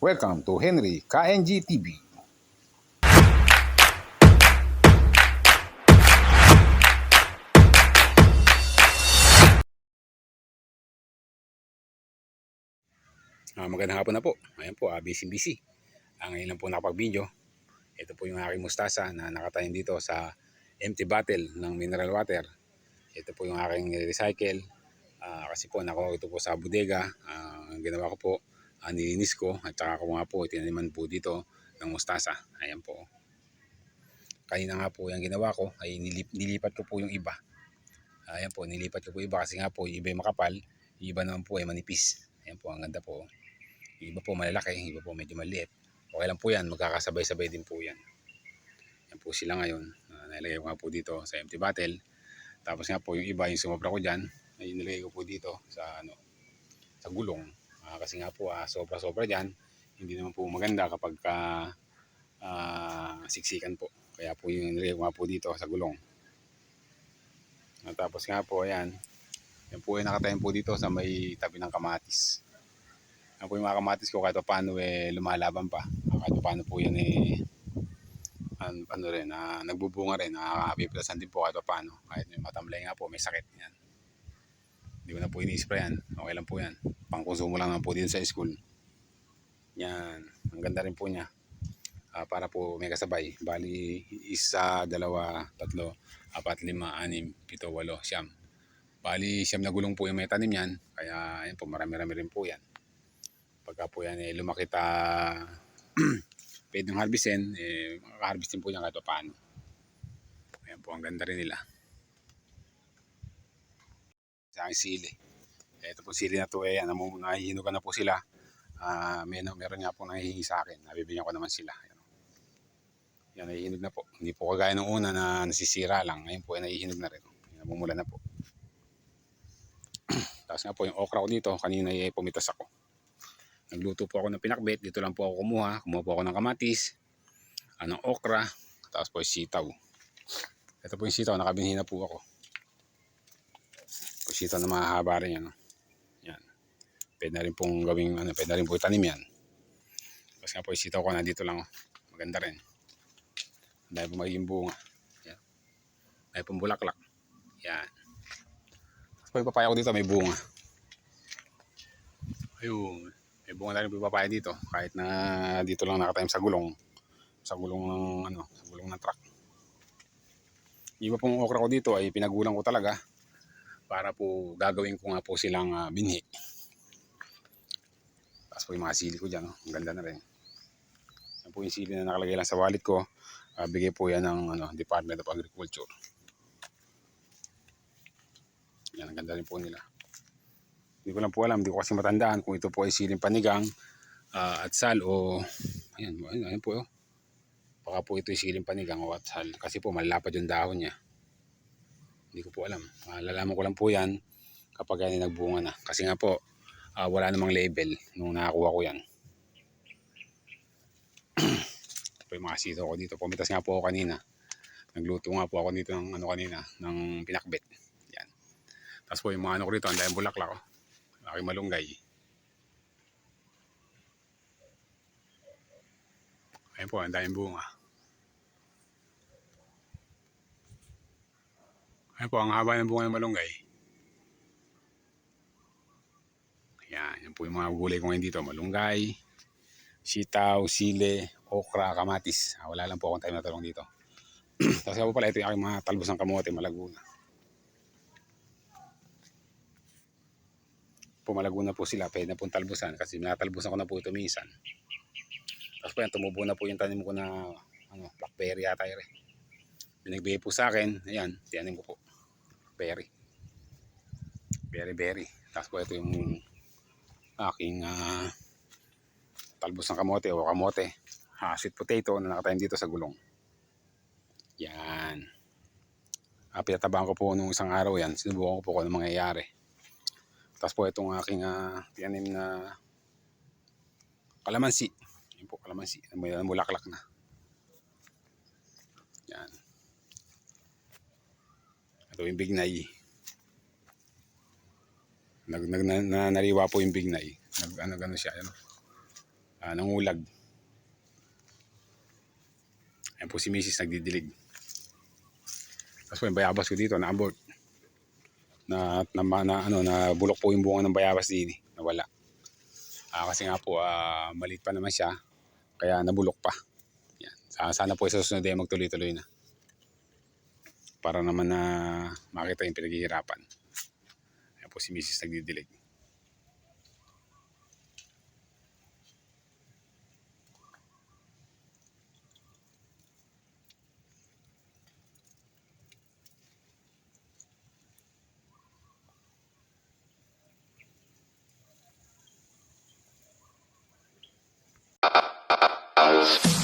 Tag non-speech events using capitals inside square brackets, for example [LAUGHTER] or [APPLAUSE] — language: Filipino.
Welcome to Henry KNG TV. Ah, magandang hapon na po. Ayan po, uh, busy busy. Ah, ngayon lang po nakapag-video. Ito po yung aking mustasa na nakatayin dito sa empty bottle ng mineral water. Ito po yung aking recycle. Ah, kasi po nako ito po sa bodega. Ah, ang ginawa ko po, nilinis ko at saka ko nga po tinaniman po dito ng mustasa. Ayan po. Kanina nga po yung ginawa ko ay nilip, nilipat ko po yung iba. Ayan po, nilipat ko po iba kasi nga po yung iba makapal, yung iba naman po ay manipis. Ayan po, ang ganda po. Yung iba po malalaki, yung iba po medyo maliit. Okay lang po yan, magkakasabay-sabay din po yan. Yan po sila ngayon. Uh, nilagay ko nga po dito sa empty bottle. Tapos nga po yung iba, yung sumobra ko dyan, ay nilagay ko po dito sa ano sa gulong. Ah, kasi nga po, ah, sobra-sobra dyan, hindi naman po maganda kapag ka, ah, siksikan po. Kaya po yung nilagay ko nga po dito sa gulong. At tapos nga po, ayan, yan po ay nakatayin po dito sa may tabi ng kamatis. Yan po yung mga kamatis ko kahit pa paano eh lumalaban pa. Ah, Kahit pa paano po yan eh an, ano rin, na nagbubunga rin, nakakapiplasan din po kahit pa paano. Kahit may matamlay nga po, may sakit yan. Hindi ko na po ini-sprayan. Okay lang po yan. Pangkonsumo lang po dito sa school. Yan. Ang ganda rin po niya. Ah, para po may kasabay. Bali, isa, dalawa, tatlo, apat, lima, anim, pito, walo, siyam. Bali, siyam na gulong po yung may tanim yan. Kaya, ayun po, marami-rami rin po yan. Pagka po yan, eh, lumakita, [CLEARS THROAT] pwedeng harvestin, eh, makaka-harvestin po yan kahit pa paano. Ayan po, ang ganda rin nila. Sa sili. Ito po sili na to, eh, ano, nahihinugan na po sila. Ah, may, meron nga po nahihingi sa akin. Nabibigyan ko naman sila. Ayan. Yan, nahihinog na po. Hindi po kagaya nung una na nasisira lang. Ngayon po ay nahihinog na rin. Namumula na po. [CLEARS THROAT] Tapos nga po yung okra ko dito, kanina ay pumitas ako. Nagluto po ako ng pinakbet. Dito lang po ako kumuha. Kumuha po ako ng kamatis, anong okra, tapos po yung sitaw. Ito po yung sitaw, nakabinhi na po ako. Po sitaw na mahahaba rin yan. no? Pwede na rin pong gawing, ano, pwede na rin po itanim yan. Tapos nga po yung sitaw ko nandito lang. oh. Maganda rin. Dahil po magiging bunga. Yan. Dahil pong bulaklak. Yan. Tapos po yung papaya ko dito may bunga. Ayun. May bunga na rin po yung papaya dito. Kahit na dito lang nakatime sa gulong. Sa gulong ng ano, sa gulong ng truck. Yung Iba pong okra ko dito ay pinagulang ko talaga para po gagawin ko nga po silang ah, binhi. Po yung mga sili ko dyan, oh. ang ganda na rin. Yan po yung sili na nakalagay lang sa wallet ko. Ah, bigay po yan ng ano, Department of Agriculture. Yan, ang ganda rin po nila. Hindi ko lang po alam, hindi ko kasi matandaan kung ito po ay siling panigang ah, at sal o ayan, ayan, ayan po oh. Baka po ito ay siling panigang o at sal kasi po malalapad yung dahon niya. Hindi ko po alam. Malalaman ko lang po yan kapag yan ay nagbunga na. Kasi nga po, ah, wala namang label nung nakakuha ko yan. [CLEARS THROAT] Ito po yung mga sito ko dito. Pumitas nga po ako kanina. Nagluto nga po ako dito ng ano kanina, ng pinakbet. Yan. Tapos po yung mga ano ko rito, ang dahil bulaklak. Oh. Aking malunggay. Ayun po, ang daming bunga. Ayun po, ang haba ng bunga ng malunggay. Ayan, yan po yung mga gulay ko ngayon dito. Malunggay, sitaw, sile, okra, kamatis. Ah, wala lang po akong time na talong dito. [CLEARS THROAT] Tapos po pala, ito yung aking mga talbos ng kamote, malaguna. Pumalago na po sila, pwede na pong talbusan kasi natalbusan ko na po ito minsan. Tapos po yan, tumubo na po yung tanim ko na ano, blackberry yata yun. eh. Binagbigay po sa akin, ayan, tiyanin ko po. Berry. Berry, berry. Tapos po ito yung aking ah, talbos ng kamote o kamote. Ah, sweet potato na nakatayin dito sa gulong. Yan. Ah, pinatabaan ko po nung isang araw yan. Sinubukan ko po kung ano mangyayari. Tapos po itong aking uh, tiyanim na kalamansi. Yan po, kalamansi. Mulaklak na. Yan. Ito yung bignay. Nag, nag, na, na, nariwa po yung bignay. Nag, ano, gano siya. Ano. ah, nangulag. Ayan po si Mrs. nagdidilig. Tapos po yung bayabas ko dito, na-abort. Na, na, na, ano, na bulok po yung bunga ng bayabas din eh. Nawala. Ah, kasi nga po, ah, maliit pa naman siya. Kaya nabulok pa. Yan. Sa- Sana po sa susunod ay magtuloy-tuloy na. Para naman na makita yung pinaghihirapan. Yan po si Mrs. nagdidilig. You.